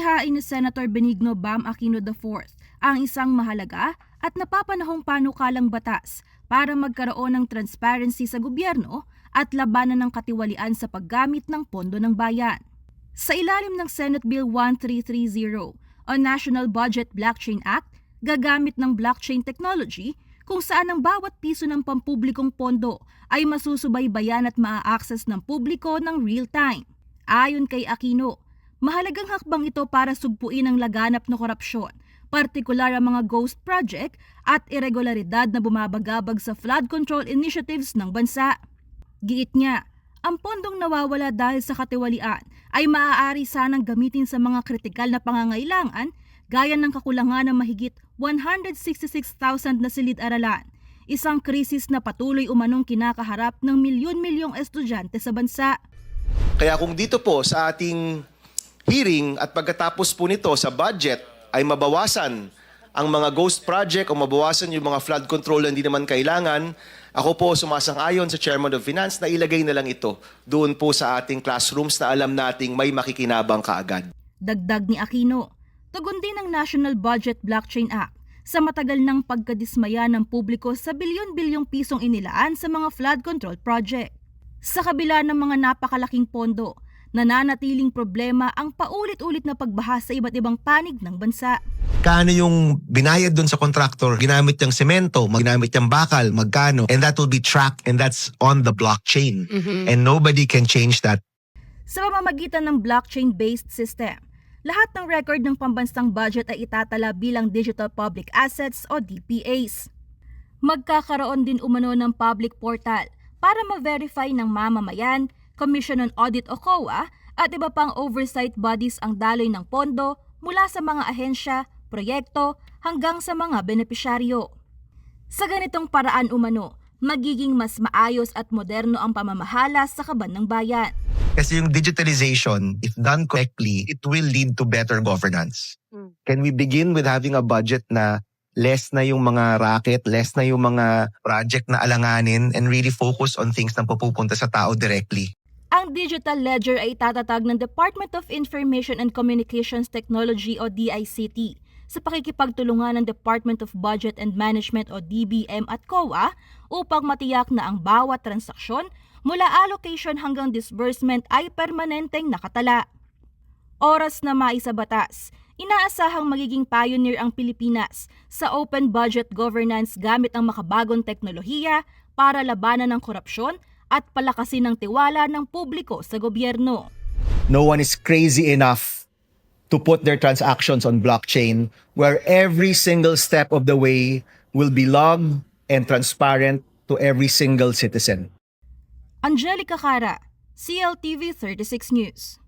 Inihain ni Senator Benigno Bam Aquino IV ang isang mahalaga at napapanahong panukalang batas para magkaroon ng transparency sa gobyerno at labanan ng katiwalian sa paggamit ng pondo ng bayan. Sa ilalim ng Senate Bill 1330 o National Budget Blockchain Act, gagamit ng blockchain technology kung saan ang bawat piso ng pampublikong pondo ay masusubaybayan at maa-access ng publiko ng real time. Ayon kay Aquino, mahalagang hakbang ito para sugpuin ang laganap na korupsyon, partikular ang mga ghost project at irregularidad na bumabagabag sa flood control initiatives ng bansa. Giit niya, ang pondong nawawala dahil sa katiwalian ay maaari sanang gamitin sa mga kritikal na pangangailangan gaya ng kakulangan ng mahigit 166,000 na silid-aralan, isang krisis na patuloy umanong kinakaharap ng milyon-milyong estudyante sa bansa. Kaya kung dito po sa ating hearing at pagkatapos po nito sa budget ay mabawasan ang mga ghost project o mabawasan yung mga flood control na hindi naman kailangan, ako po sumasang-ayon sa Chairman of Finance na ilagay na lang ito doon po sa ating classrooms na alam nating may makikinabang kaagad. Dagdag ni Aquino, tugon din ng National Budget Blockchain Act sa matagal ng pagkadismaya ng publiko sa bilyon-bilyong pisong inilaan sa mga flood control project. Sa kabila ng mga napakalaking pondo, nananatiling problema ang paulit-ulit na pagbaha sa iba't ibang panig ng bansa. Kano yung binayad dun sa contractor, ginamit yung semento, ginamit yung bakal, magkano, and that will be tracked and that's on the blockchain. And nobody can change that. Sa pamamagitan ng blockchain-based system, lahat ng record ng pambansang budget ay itatala bilang digital public assets o DPAs. Magkakaroon din umano ng public portal para ma-verify ng mamamayan, Commission on Audit o COA at iba pang oversight bodies ang daloy ng pondo mula sa mga ahensya, proyekto hanggang sa mga benepisyaryo. Sa ganitong paraan umano, magiging mas maayos at moderno ang pamamahala sa kaban ng bayan. Kasi yung digitalization, if done correctly, it will lead to better governance. Can we begin with having a budget na less na yung mga racket, less na yung mga project na alanganin, and really focus on things na pupupunta sa tao directly? Ang digital ledger ay itatatag ng Department of Information and Communications Technology o DICT sa pakikipagtulungan ng Department of Budget and Management o DBM at COA upang matiyak na ang bawat transaksyon mula allocation hanggang disbursement ay permanenteng nakatala. Oras na maisabatas, inaasahang magiging pioneer ang Pilipinas sa open budget governance gamit ang makabagong teknolohiya para labanan ng korupsyon at palakasin ang tiwala ng publiko sa gobyerno. no one is crazy enough to put their transactions on blockchain where every single step of the way will be logged and transparent to every single citizen. Angelica Cara, CLTV 36 News.